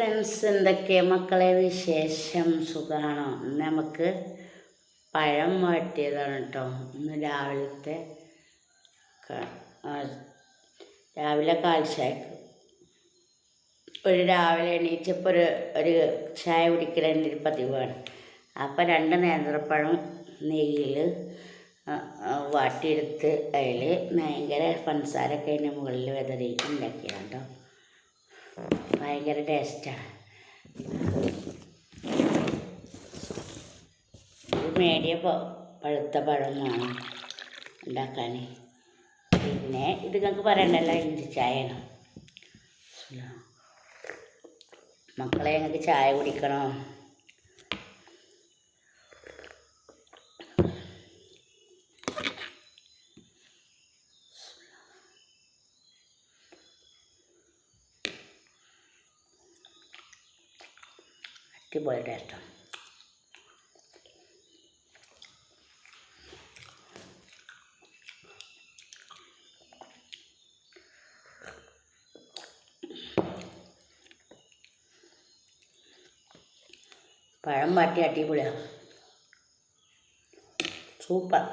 Friends എന്തൊക്കെ? മക്കളെ വിശേഷം സുഖമാണോ നമുക്ക് പഴം വാട്ടിയതാണ് കേട്ടോ. ഇന്ന് രാവിലത്തെ രാവിലെ കാൽച്ചായക്ക്. ഒരു രാവിലെ എണീച്ചപ്പോൾ ഒരു ഒരു ചായ കുടിക്കൽ എന്റെ ഒരു പതിവാണ്. അപ്പോൾ രണ്ട് നേന്ത്രപ്പഴം നെയ്യിൽ വാട്ടിയെടുത്ത് അതിൽ ഭയങ്കര പഞ്ചസാരൊക്കെ അതിന്റെ മുകളിൽ വിതറിയിട്ട് ഉണ്ടാക്കിയതാണ് കേട്ടോ. ഭയങ്കര ടേസ്റ്റാണ്. ഇത് മേടിയ പഴുത്ത പഴം വേണം ഉണ്ടാക്കാൻ പിന്നെ ഇത് നിങ്ങൾക്ക് പറയണ്ടല്ലോ ഇഞ്ചി ചായയാണ് മക്കളെ ഞങ്ങൾക്ക് ചായ കുടിക്കണോ? അടിപൊളി ടേസ്റ്റാണ് പഴം വാട്ടി അടിപൊളിയാണ് സൂപ്പർ.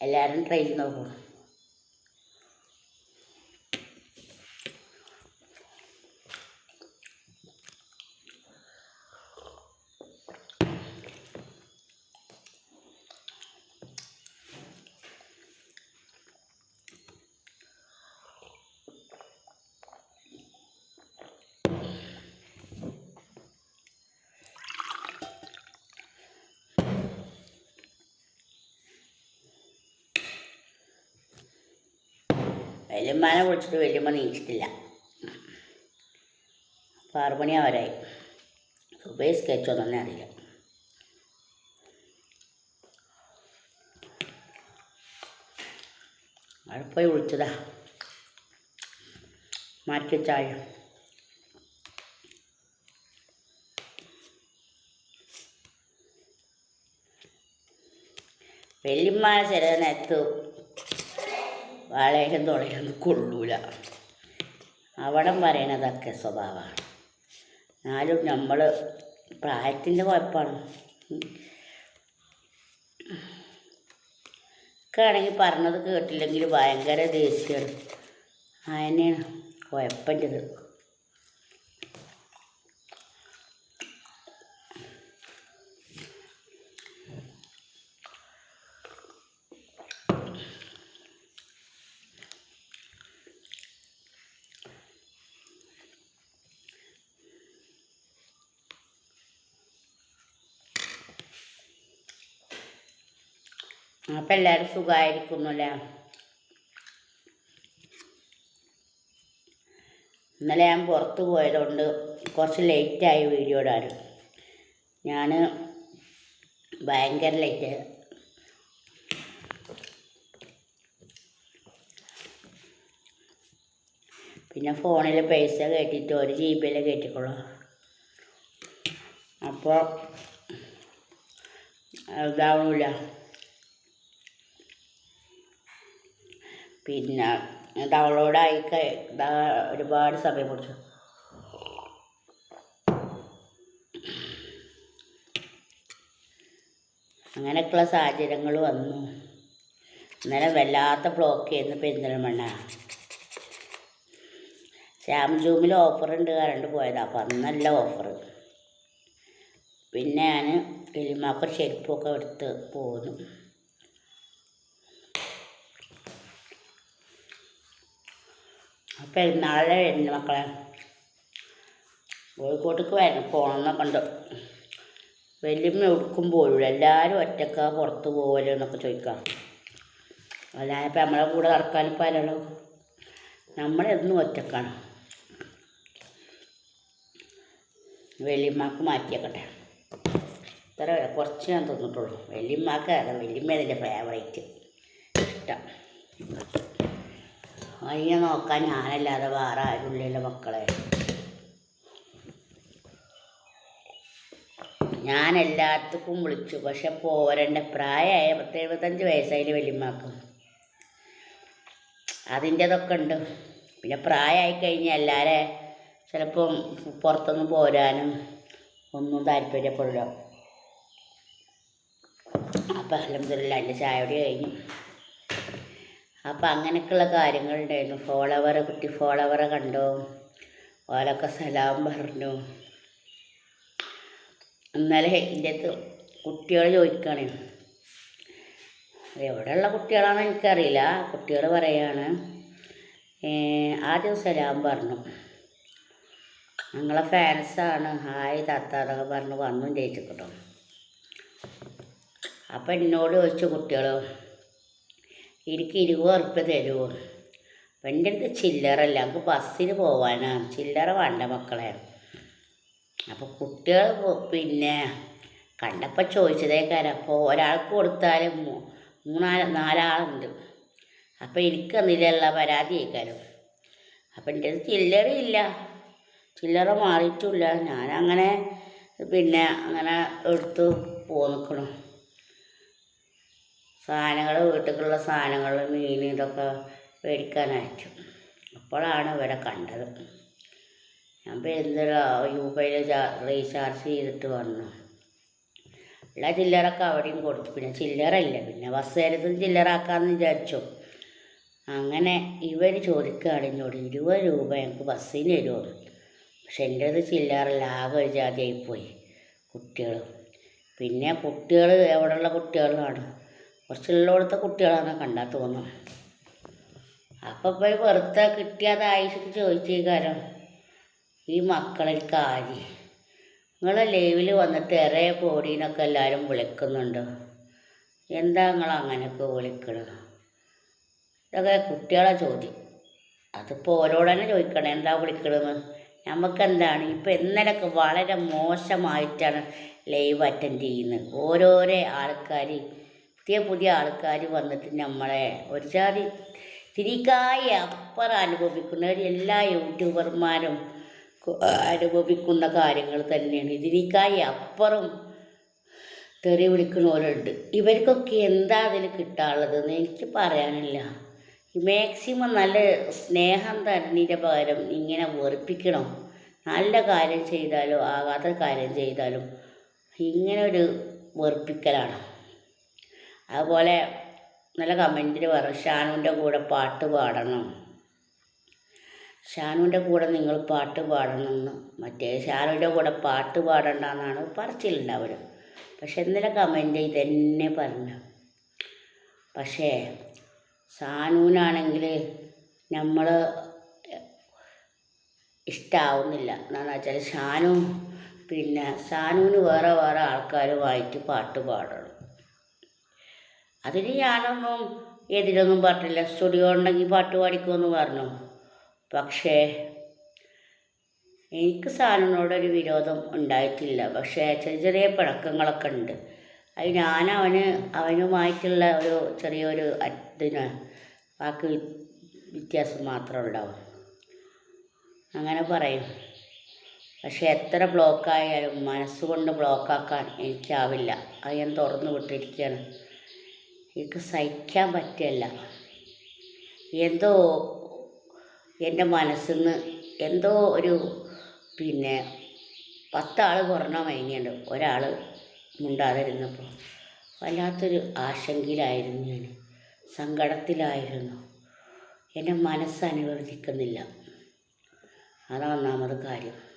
എല്ലാവരും ട്രൈ ചെയ്ത് നോക്കൂ വല്യമ്മാനെ വിളിച്ചിട്ട് വല്യമ്മ നീച്ചിട്ടില്ല. അപ്പോൾ ആറ് മണി സുബൈ സ്കെച്ച് ഒന്നും അറിയില്ല. അവിടെ പോയി വിളിച്ചതാ. മാറ്റി ചായ വല്യമ്മ ചില നേരത്ത് വാളയിലും തുളയിലൊന്നും കൊള്ളൂല. അവിടം പറയണതൊക്കെ സ്വഭാവമാണ്. എന്നാലും നമ്മൾ പ്രായത്തിന്റെ കുഴപ്പമാണ് ആണെങ്കിൽ പറഞ്ഞത് കേട്ടില്ലെങ്കിൽ ഭയങ്കര ദേഷ്യമാണ് അതിനെയാണ് കുഴപ്പന്റെത് അപ്പം എല്ലാവരും സുഖമായിരിക്കുന്നു അല്ലേ ഇന്നലെ ഞാൻ പുറത്ത് പോയതുകൊണ്ട് കുറച്ച് ലേറ്റായി വീഡിയോ ഇടാൻ ഞാൻ ഭയങ്കര ലേറ്റ് പിന്നെ ഫോണിൽ പൈസ കയറ്റിയിട്ട് ഒരു ജി ബിയിൽ കയറ്റിക്കോളൂ അപ്പോൾ ഇതാവണില്ല പിന്നെ ഡൗൺലോഡായി ഒരുപാട് സമയം പിടിച്ചു. അങ്ങനെയൊക്കെയുള്ള സാഹചര്യങ്ങൾ വന്നു. ഇന്നലെ വല്ലാത്ത ബ്ലോക്ക് ചെയ്യുന്ന പെരിന്തൽമണ്ണ. ശ്യാം ജൂമിൽ ഓഫർ ഉണ്ട് കറണ്ട് പോയതാണ് അപ്പം അന്ന് നല്ല ഓഫർ പിന്നെ ഞാൻ എലിമാക്കൊരു ചെരുപ്പൊക്കെ എടുത്ത് പോന്നു. പെരുന്നാളിലെ വരുന്നു മക്കളെ? കോഴിക്കോട്ടേക്ക് വരണം പോകണം എന്നൊക്കെ ഉണ്ട്. വലിയമ്മ എവിടേക്കും പോലും എല്ലാവരും ഒറ്റക്ക പുറത്ത് പോകൽ എന്നൊക്കെ ചോദിക്കാം. അല്ലാതെ ഇപ്പം നമ്മളെ കൂടെ നടക്കാൻ ഇപ്പം നമ്മളെന്നും ഒറ്റക്കാണ്. വലിയമ്മക്ക് മാറ്റിയേക്കട്ടെ. ഇത്ര കുറച്ച് ഞാൻ തിന്നിട്ടുള്ളൂ. വലിയമ്മക്ക് അതെ വലിയമ്മ അതിന്റെ ഫേവറേറ്റ് ഇഷ്ടം. അതിനെ നോക്കാൻ ഞാനല്ലാതെ വേറെ ആരുമില്ലല്ലോ മക്കളെ. ഞാൻ എല്ലാത്തുക്കും വിളിച്ചു പക്ഷെ പോരന്റെ പ്രായമായ പത്ത് എഴുപത്തഞ്ച് വയസ്സായി വലിയമാക്കും അതിന്റെതൊക്കെ ഉണ്ട്. പിന്നെ പ്രായമായി കഴിഞ്ഞാൽ എല്ലാവരെ ചിലപ്പം പുറത്തൊന്നും പോരാനും ഒന്നും താല്പര്യപ്പെടില്ല. അപ്പം അലഹമില്ല എന്റെ ചായയോടെ കഴിഞ്ഞു. അപ്പം അങ്ങനെയൊക്കെയുള്ള കാര്യങ്ങളുണ്ടായിരുന്നു. ഫോളോവറെ കുട്ടി ഫോളോവറെ കണ്ടു. ഓലൊക്കെ സലാം പറഞ്ഞു. ഇന്നലെ ഇതിന്റെ അകത്ത് കുട്ടികൾ ചോദിക്കുകയാണ് എവിടെയുള്ള കുട്ടികളാണ് എനിക്കറിയില്ല. കുട്ടികൾ പറയാണ് ആദ്യം സലാം പറഞ്ഞു. ഞങ്ങളെ ഫാൻസാണ്. ഹായ് താത്ത എന്നൊക്കെ പറഞ്ഞ് വന്നും ജയിച്ചിട്ടോ അപ്പം എന്നോട് ചോദിച്ചു കുട്ടികൾ എനിക്ക് ഇരുപത് ഉറുപ്പ്യ തരുമോ എന്റെ അടുത്ത് ചില്ലറല്ല നമുക്ക് ബസ്സിന് പോവാനാണ് ചില്ലറ വേണ്ട മക്കളെ. അപ്പോൾ കുട്ടികൾ പിന്നെ കണ്ടപ്പോൾ ചോദിച്ചതേക്കാരം. അപ്പോൾ ഒരാൾക്ക് കൊടുത്താൽ മൂന്നാൽ നാലാളുണ്ട്. അപ്പോൾ എനിക്ക് എന്നിലുള്ള പരാതി കേൾക്കാനും അപ്പം എന്റെ അടുത്ത് ചില്ലറയില്ല. ചില്ലറ മാറിയിട്ടില്ല. ഞാനങ്ങനെ പിന്നെ അങ്ങനെ എടുത്ത് പോന്നിക്കണം. സാധനങ്ങൾ വീട്ടിലേക്കുള്ള സാധനങ്ങൾ മീൻ ഇതൊക്കെ മേടിക്കാനയച്ചു അപ്പോഴാണ് ഇവരെ കണ്ടത്. ഞാൻ പെരുന്തല യൂപയിൽ റീചാർജ് ചെയ്തിട്ട് വന്നു? എല്ലാ ചില്ലറൊക്കെ അവിടെയും കൊടുത്തു. പിന്നെ ചില്ലറല്ല പിന്നെ ബസ് ചില്ലറ ചില്ലറാക്കാമെന്ന് വിചാരിച്ചു. അങ്ങനെ ഇവർ ചോദിക്കുകയാണ് എന്നോട് ഇരുപത് രൂപ ഞങ്ങൾക്ക് ബസ്സിന് തരുമോ? പക്ഷെ എന്റെ അത് ചില്ലറല്ല ആകെ ഒരു ജാതിയായിപ്പോയി കുട്ടികൾ പിന്നെ കുട്ടികൾ എവിടെയുള്ള കുട്ടികളാണ്? കുറച്ചുള്ളിടത്തെ കുട്ടികളാണ് കണ്ടാൽ തോന്നും അപ്പം ഇപ്പോൾ വെറുതെ കിട്ടിയതായിട്ട് കാരണം ഈ മക്കളിൽ കാര്യം. നിങ്ങളെ ലൈവിൽ വന്നിട്ട് ഇറയെ പോടീനൊക്കെ എല്ലാവരും വിളിക്കുന്നുണ്ട്. എന്താ നിങ്ങൾ അങ്ങനെയൊക്കെ വിളിക്കണത് ഇതൊക്കെ കുട്ടികളെ ചോദ്യം. അതിപ്പോൾ ഓരോട് തന്നെ ചോദിക്കണം എന്താ വിളിക്കണമെന്ന് നമുക്കെന്താണ് ഇപ്പം ഇന്നലെയൊക്കെ വളരെ മോശമായിട്ടാണ് ലൈവ് അറ്റൻഡ് ചെയ്യുന്നത്. ഓരോരോ ആൾക്കാർ പുതിയ പുതിയ ആൾക്കാർ വന്നിട്ട് നമ്മളെ ഒരു ജാതി തിരിക്കായി അപ്പുറം അനുഭവിക്കുന്ന എല്ലാ യൂട്യൂബർമാരും അനുഭവിക്കുന്ന കാര്യങ്ങൾ തന്നെയാണ്. ഇതിനേക്കായി അപ്പുറം തെറി വിളിക്കുന്നവരുണ്ട്. ഇവർക്കൊക്കെ എന്താ അതിൽ കിട്ടാനുള്ളതെന്ന് എനിക്ക് പറയാനില്ല. മാക്സിമം നല്ല സ്നേഹം തരുന്നതിന്റെ പകരം ഇങ്ങനെ വെറുപ്പിക്കണം. നല്ല കാര്യം ചെയ്താലും ആകാത്ത കാര്യം ചെയ്താലും ഇങ്ങനെ ഒരു വെറുപ്പിക്കലാണ്. അതുപോലെ നല്ല കമന്റിൽ പറഞ്ഞു ഷാനുവിന്റെ കൂടെ പാട്ട് പാടണം. ഷാനുവിന്റെ കൂടെ നിങ്ങൾ പാട്ട് പാടണമെന്ന്. മറ്റേ ഷാനുവിന്റെ കൂടെ പാട്ട് പാടണ്ടെന്നാണ് പറച്ചിലുണ്ടാവുക പക്ഷെ ഇന്നലെ കമന്റ് ഇതന്നെ പറഞ്ഞു. പക്ഷേ സാനുവിനാണെങ്കിൽ നമ്മൾ ഇഷ്ടാവുന്നില്ല. എന്താണെന്ന് വെച്ചാൽ ഷാനു പിന്നെ ഷാനുവിന് വേറെ വേറെ ആൾക്കാരുമായിട്ട് പാട്ട് പാടണം. അതിന് ഞാനൊന്നും എതിരൊന്നും പറഞ്ഞില്ല സ്റ്റുഡിയോ ഉണ്ടെങ്കിൽ പാട്ട് പാടിക്കുമെന്ന് പറഞ്ഞു. പക്ഷേ എനിക്ക് സാധനങ്ങളോടൊരു വിരോധം ഉണ്ടായിട്ടില്ല. പക്ഷേ ചെറിയ ചെറിയ പിണക്കങ്ങളൊക്കെ ഉണ്ട്. അത് ഞാൻ അവന് അവനുമായിട്ടുള്ള ഒരു ചെറിയൊരു ഇതിന് വാക്ക് വ്യത്യാസം മാത്രമേ ഉണ്ടാവും. അങ്ങനെ പറയും. പക്ഷെ എത്ര ബ്ലോക്കായാലും മനസ്സുകൊണ്ട് ബ്ലോക്കാക്കാൻ എനിക്കാവില്ല. അത് ഞാൻ തുറന്നു വിട്ടിരിക്കുകയാണ്. എനിക്ക് സഹിക്കാൻ പറ്റില്ല. എന്തോ എന്റെ മനസ്സിൽ നിന്ന് എന്തോ ഒരു പിന്നെ പത്താൾ കുറഞ്ഞ മൈനിയുണ്ട്. ഒരാൾ മുണ്ടാതിരുന്നപ്പോൾ വല്ലാത്തൊരു ആശങ്കയിലായിരുന്നു ഞാൻ. സങ്കടത്തിലായിരുന്നു. എന്റെ മനസ്സ് അനുവർത്തിക്കുന്നില്ല അതാണ് ഒന്നാമത് കാര്യം.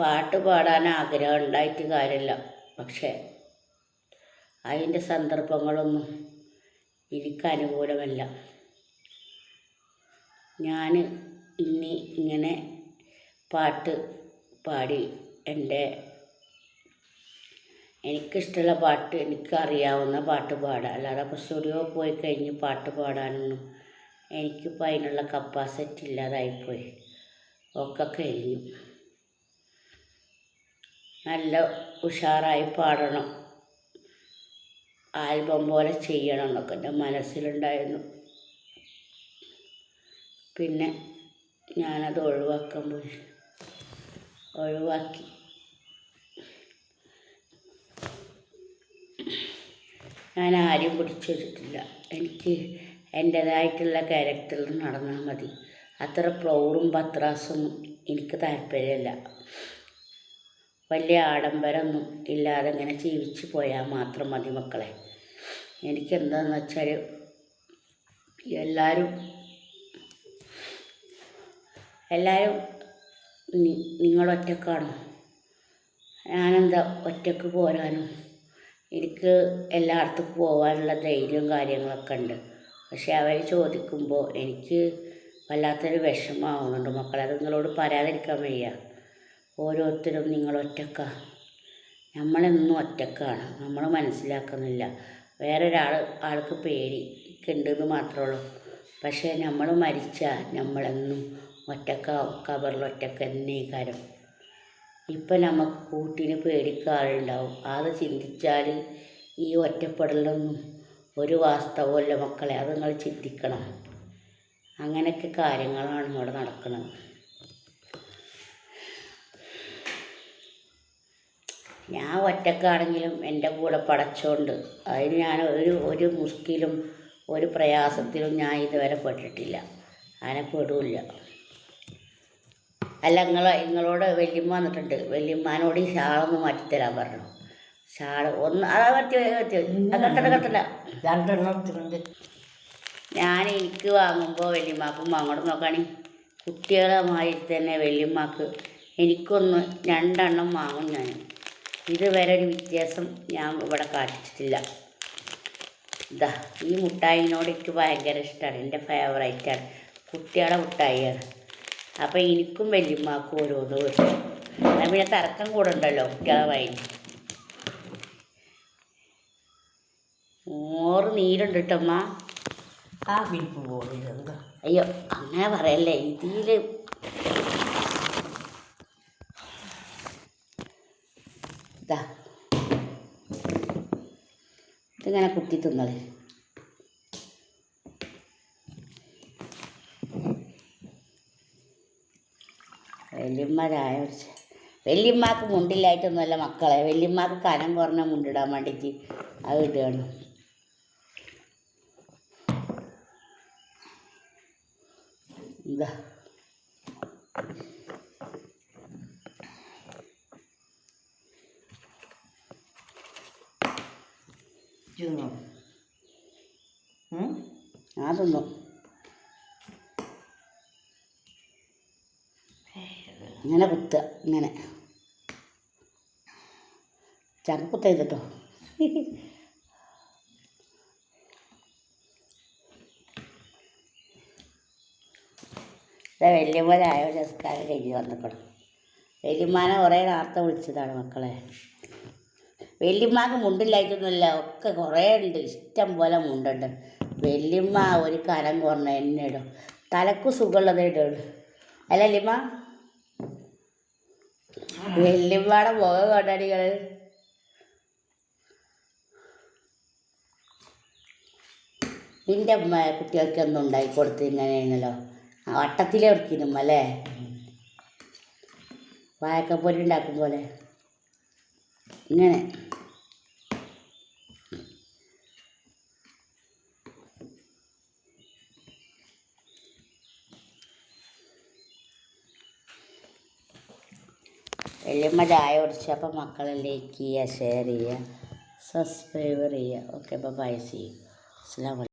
പാട്ട് പാടാൻ ആഗ്രഹം ഉണ്ടായിട്ട് കാര്യമില്ല. പക്ഷേ അതിന്റെ സന്ദർഭങ്ങളൊന്നും എനിക്ക് അനുകൂലമല്ല. ഞാൻ ഇനി ഇങ്ങനെ പാട്ട് പാടി എന്റെ എനിക്കിഷ്ടമുള്ള പാട്ട് എനിക്കറിയാവുന്ന പാട്ട് പാടാം. അല്ലാതെ ഇപ്പോൾ സ്റ്റുഡിയോ പോയി കഴിഞ്ഞ് പാട്ട് പാടാനൊന്നും എനിക്കിപ്പോൾ അതിനുള്ള കപ്പാസിറ്റി ഇല്ലാതായിപ്പോയി. ഒക്കെ കഴിഞ്ഞു. നല്ല ഉഷാറായി പാടണം. ആൽബം പോലെ ചെയ്യണം എന്നൊക്കെ എന്റെ മനസ്സിലുണ്ടായിരുന്നു. പിന്നെ ഞാനത് ഒഴിവാക്കാൻ പോയി. ഒഴിവാക്കി. ഞാൻ ആരും പിടിച്ചു വെച്ചിട്ടില്ല എനിക്ക് എന്റേതായിട്ടുള്ള ക്യാരക്ടറിൽ നടന്നാൽ മതി. അത്ര പ്രൗഡും പത്രാസൊന്നും എനിക്ക് താല്പര്യമില്ല. വലിയ ആഡംബരമൊന്നും ഇല്ലാതെ ഇങ്ങനെ ജീവിച്ച് പോയാൽ മാത്രം മതി മക്കളെ. എന്താണെന്ന് വെച്ചാൽ എല്ലാവരും എല്ലാവരും നിങ്ങളൊറ്റക്കാണോ? ഞാനെന്താ ഒറ്റയ്ക്ക് പോരാനും? എനിക്ക് എല്ലായിടത്തും പോകാനുള്ള ധൈര്യവും കാര്യങ്ങളൊക്കെ ഉണ്ട്. പക്ഷെ അവർ ചോദിക്കുമ്പോൾ എനിക്ക് വല്ലാത്തൊരു വിഷമമാവുന്നുണ്ട് മക്കളെ. അത് നിങ്ങളോട് പറയാതിരിക്കാൻ വയ്യ. ഓരോരുത്തരും നിങ്ങൾ ഒറ്റക്ക. നമ്മളെന്നും ഒറ്റക്കാണ്. നമ്മൾ മനസ്സിലാക്കുന്നില്ല. വേറൊരാൾ ആൾക്ക് പേടി ഉണ്ടെന്ന് മാത്രമേ ഉള്ളൂ പക്ഷേ നമ്മൾ മരിച്ചാൽ നമ്മളെന്നും ഒറ്റക്കാവും കബറിൽ ഒറ്റയ്ക്ക് തന്നെ കാരം ഇപ്പം നമുക്ക് കൂട്ടിന് പേടിക്കാറുണ്ടാവും അത് ചിന്തിച്ചാൽ ഈ ഒറ്റപ്പെടലൊന്നും ഒരു വാസ്തവമല്ല മക്കളെ. അത് നിങ്ങൾ ചിന്തിക്കണം. അങ്ങനെയൊക്കെ കാര്യങ്ങളാണ് ഇവിടെ നടക്കുന്നത്. ഞാൻ ഒറ്റക്കാണെങ്കിലും എന്റെ കൂടെ പടച്ചോണ്ട്. അതിന് ഞാൻ ഒരു ഒരു മുഷ്കിലും ഒരു പ്രയാസത്തിലും ഞാൻ ഇതുവരെ പെട്ടിട്ടില്ല. അങ്ങനെ പെടില്ല. അല്ല നിങ്ങൾ നിങ്ങളോട് വല്യമ്മ വന്നിട്ടുണ്ട്. വല്യമ്മാനോട് ഈ ഷാളൊന്ന് മാറ്റിത്തരാൻ പറഞ്ഞു. ഷാൾ ഒന്ന് അതാ പറ്റി പറ്റി രണ്ടെണ്ണം എടുത്തിട്ടുണ്ട്. ഞാൻ എനിക്ക് വാങ്ങുമ്പോൾ വല്യമ്മാക്കും വാങ്ങണം നോക്കണി. കുട്ടികളെ മാതിരി തന്നെ വല്യമ്മാക്ക് എനിക്കൊന്ന് രണ്ടെണ്ണം വാങ്ങും ഞാൻ ഇതുവരെ ഒരു വ്യത്യാസം ഞാൻ ഇവിടെ കാട്ടിച്ചിട്ടില്ല ഇതാ ഈ മുട്ടായിനോട് എനിക്ക് ഭയങ്കര ഇഷ്ടമാണ് എന്റെ ഫേവറേറ്റാണ് കുട്ടികളെ മുട്ടായിയാണ്. അപ്പോൾ എനിക്കും വല്യമ്മാക്കും ഓരോന്ന് കിട്ടും എന്നാൽ പിന്നെ തർക്കം കൂടെ ഉണ്ടല്ലോ കുട്ടികളെ വായി മോറ് നീരുണ്ട് കേട്ടമ്മ ആ വിരിപ്പ് അയ്യോ അങ്ങനെ പറയല്ലേ. ഇതിൽ ഇതാ ഇതിങ്ങനെ കുത്തി തിന്നത് വല്യമ്മരായ വല്യമ്മക്ക് മുണ്ടില്ലായിട്ടൊന്നുമല്ല മക്കളെ. വല്യമ്മക്ക് കനം കുറഞ്ഞ മുണ്ടിടാൻ വേണ്ടിയിട്ട് അത് ഇടുകയാണ്. എന്താ ചെന്നോ ഉം? ഞാൻ തിന്നു ഇങ്ങനെ കുത്തുക ഇങ്ങനെ. ചക്ക കുത്ത ചെയ്തിട്ടോ ഇതാ വല്യമ്മ ചായ സംസ്കാരം കഴിഞ്ഞ് വന്നിക്കണം. വലിയമാനെ കുറേ നേരത്തെ വിളിച്ചതാണ് മക്കളെ. വല്യമ്മാക്ക് മുണ്ടില്ലായിട്ടൊന്നുമില്ല. ഒക്കെ കുറേ ഉണ്ട്. ഇഷ്ടം പോലെ മുണ്ടുണ്ട്. വല്യമ്മ ഒരു കനം കുറഞ്ഞ എന്നെ ഇടും. തലക്ക് സുഖമുള്ളതേ ഇടുള്ളൂ. അല്ല വല്യമ്മ വല്യമ്മയുടെ മുഖം കൊണ്ടടികൾ നിന്റെ അമ്മ കുട്ടികൾക്ക് ഒന്നും ഉണ്ടാക്കി കൊടുത്ത് ഇങ്ങനെയാണല്ലോ വട്ടത്തിലെ ഉറക്കിനും അല്ലേ? വായക്കപ്പൊരി ഉണ്ടാക്കും പോലെ ഇങ്ങനെ. വല്യമ്മ ചായ കുടിച്ചപ്പോൾ മക്കളെ ലൈക്ക് ചെയ്യുക ഷെയർ ചെയ്യുക സബ്സ്ക്രൈബർ ചെയ്യുക ഓക്കെ അപ്പോൾ ബൈ ചെയ്യും അസ്സാം